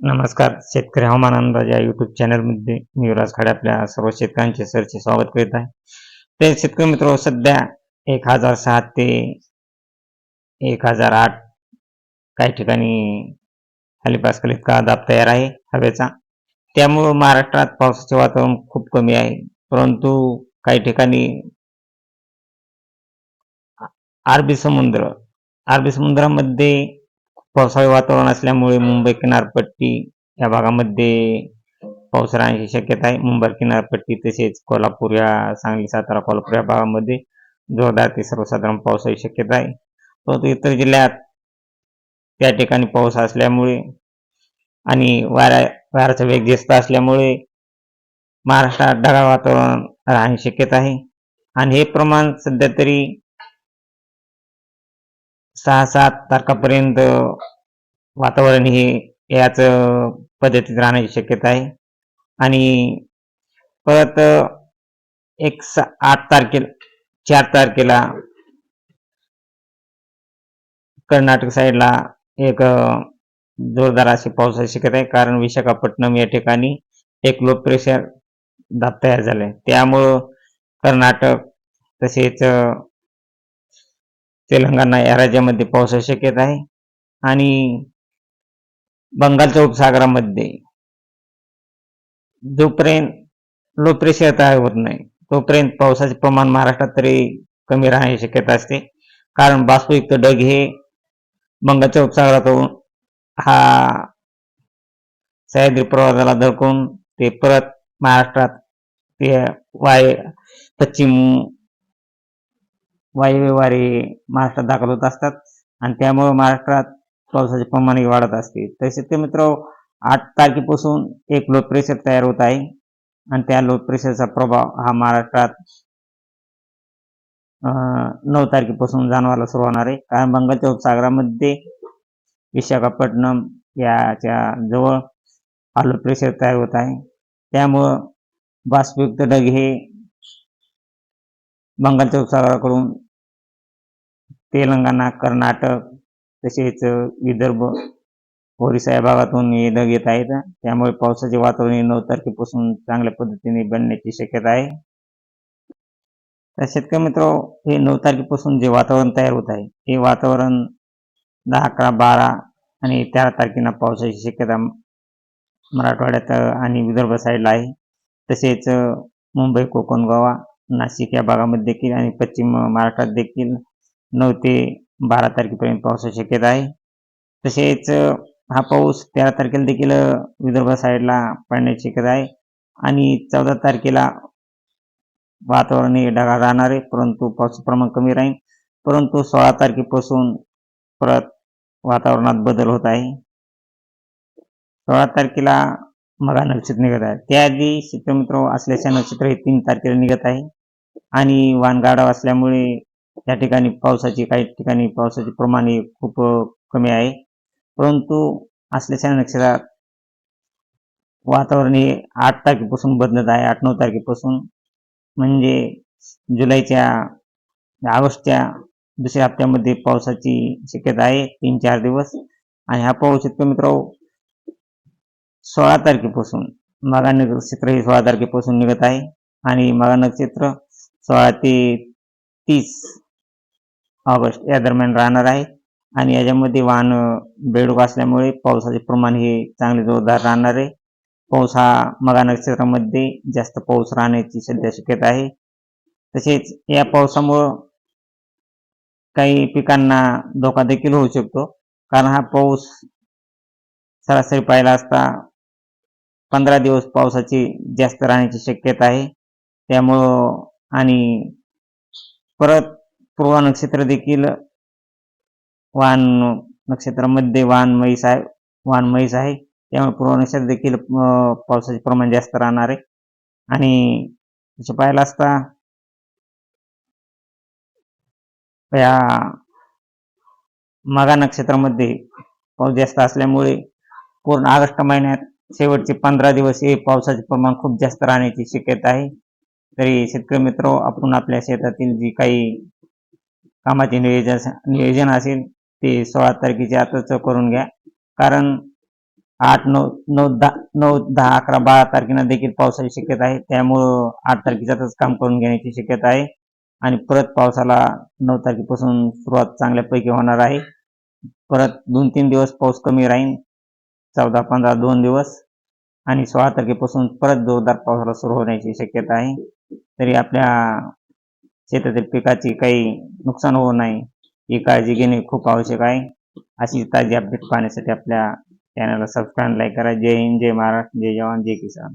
नमस्कार शेतकरी हवामान अंदाज या युट्यूब चॅनलमध्ये मी युवराज खाडे आपल्या सर्व शेतकऱ्यांचे सरचे स्वागत करीत आहे. ते शेतकरी मित्र सध्या एक हजार सहा ते एक हजार आठ काही ठिकाणी खाली इतका दाब तयार आहे हवेचा. त्यामुळं महाराष्ट्रात पावसाचे वातावरण खूप कमी आहे. परंतु काही ठिकाणी अरबी समुद्र अरबी समुद्रामध्ये पावसाळी वातावरण असल्यामुळे मुंबई किनारपट्टी या भागामध्ये पाऊस राहण्याची शक्यता आहे. मुंबई किनारपट्टी तसेच कोल्हापूर या सांगली सातारा कोल्हापूर या भागामध्ये जोरदार ते सर्वसाधारण पावसाची शक्यता आहे. परंतु इतर जिल्ह्यात त्या ठिकाणी पाऊस असल्यामुळे आणि वाऱ्या वाऱ्याचा वेग जास्त असल्यामुळे महाराष्ट्रात ढगाळ वातावरण राहण्याची शक्यता आहे. आणि हे प्रमाण सध्या तरी सहा सात तारखापर्यंत वातावरण हे याच पद्धतीत राहण्याची शक्यता आहे. आणि परत एक सा आठ तारखेला चार तारखेला कर्नाटक साईडला एक जोरदार अशी पावसाची शक्यता आहे. कारण विशाखापट्टणम या ठिकाणी एक लो प्रेशर दाब तयार झालाय. त्यामुळं कर्नाटक तसेच तेलंगणा या राज्यामध्ये पावसाची शक्यता आहे. आणि बंगालच्या उपसागरामध्ये जोपर्यंत लो प्रेशर तयार होत नाही तोपर्यंत पावसाचे प्रमाण महाराष्ट्रात तरी कमी राहण्याची शक्यता असते. कारण बाष्पयुक्त डग हे बंगालच्या उपसागरातून हा सह्याद्री प्रवासाला धडकून ते परत महाराष्ट्रात ते वाय पश्चिम वायव्यवहारी महाराष्ट्रात दाखल होत असतात आणि त्यामुळे महाराष्ट्रात पावसाचे प्रमाणही वाढत असते. तसेच ते मित्र आठ तारखेपासून एक लो प्रेशर तयार होत आहे आणि त्या लो प्रेशरचा प्रभाव हा महाराष्ट्रात नऊ तारखेपासून जाणवायला सुरू होणार आहे. कारण बंगालच्या उपसागरामध्ये विशाखापट्टणम याच्या जवळ हा लो प्रेशर तयार होत आहे. त्यामुळं बाष्पयुक्त ढग हे बंगालच्या उपसागराकडून तेलंगणा कर्नाटक तसेच विदर्भ ओरिसा या भागातून हे ढग येत आहेत. त्यामुळे पावसाचे वातावरण हे नऊ तारखेपासून चांगल्या पद्धतीने बनण्याची शक्यता आहे. तर शेतकरी मित्र हे नऊ तारखेपासून जे वातावरण तयार होत आहे हे वातावरण दहा अकरा बारा आणि तेरा तारखेला पावसाची शक्यता मराठवाड्यात आणि विदर्भ साईडला आहे. तसेच मुंबई कोकण गोवा नाशिक या भागामध्ये देखील आणि पश्चिम महाराष्ट्रात देखील नऊ ते बारा तारखेपर्यंत पावसाची शक्यता आहे. तसेच हा पाऊस तेरा तारखेला देखील विदर्भ साईडला पडण्याची शक्यता आहे. आणि चौदा तारखेला वातावरण हे ढगाळ राहणार आहे परंतु पावसाचं प्रमाण कमी राहील. परंतु सोळा तारखेपासून परत वातावरणात बदल होत आहे. सोळा तारखेला मगा नक्षत्र निघत आहे. त्याआधी शेतमित्र असल्याच्या नक्षत्र हे तीन तारखेला निघत आहे. आणि वानगाडा असल्यामुळे या ठिकाणी पावसाची काही ठिकाणी पावसाचे प्रमाण हे खूप कमी आहे. परंतु असल्याच्या नक्षत्रात वातावरण हे आठ तारखेपासून बदलत आहे. आठ नऊ तारखेपासून म्हणजे जुलैच्या ऑगस्टच्या दुसऱ्या हप्त्यामध्ये पावसाची शक्यता आहे. तीन चार दिवस. आणि हा पाऊस शेतकरी मित्र सोळा तारखेपासून मगा नक्षत्र हे सोळा तारखेपासून निघत आहे. आणि मगा नक्षत्र सोळा ते तीस ऑगस्ट या दरम्यान राहणार आहे. आणि याच्यामध्ये वाहन बेडूक असल्यामुळे पावसाचे प्रमाण हे चांगले जोरदार राहणार आहे. पाऊस हा मगा नक्षत्रामध्ये जास्त पाऊस राहण्याची सध्या शक्यता आहे. तसेच या पावसामुळं काही पिकांना धोका देखील होऊ शकतो. कारण हा पाऊस सरासरी पाहिला असता पंधरा दिवस पावसाची जास्त राहण्याची शक्यता आहे. त्यामुळं आणि परत पूर्वा नक्षत्र देखील वान नक्षत्रामध्ये वान म्हैस आहे वान म्हैस आहे. त्यामुळे पूर्व नक्षत्र देखील पावसाचे प्रमाण जास्त राहणार आहे. आणि तसं पाहिलं असता या मागा नक्षत्रामध्ये पाऊस जास्त असल्यामुळे पूर्ण ऑगस्ट महिन्यात शेवटचे पंधरा दिवस हे पावसाचे प्रमाण खूप जास्त राहण्याची शक्यता आहे. तरी शेतकरी मित्र आपण आपल्या शेतातील जी काही कामाचे नियोजन नियोजन असेल ते सोळा तारखेच्या आतच करून घ्या. कारण आठ नऊ नऊ दहा नऊ दहा अकरा बारा तारखेला देखील पावसाची शक्यता आहे. त्यामुळं आठ तारखेच्यातच काम करून घेण्याची शक्यता आहे. आणि परत पावसाला नऊ तारखेपासून सुरुवात चांगल्यापैकी होणार आहे. परत दोन तीन दिवस पाऊस कमी राहील. चौदा पंधरा दोन दिवस. आणि सोळा तारखेपासून परत जोरदार पावसाला सुरू होण्याची शक्यता आहे. तरी आपल्या शेतातील पिकाची काही नुकसान होऊ नये. ही काळजी घेणे खूप आवश्यक आहे. अशी ताजी अपडेट पाहण्यासाठी आपल्या चॅनलला सबस्क्राईब लाईक करा. जय हिंद जय महाराष्ट्र जय जवान जय किसान.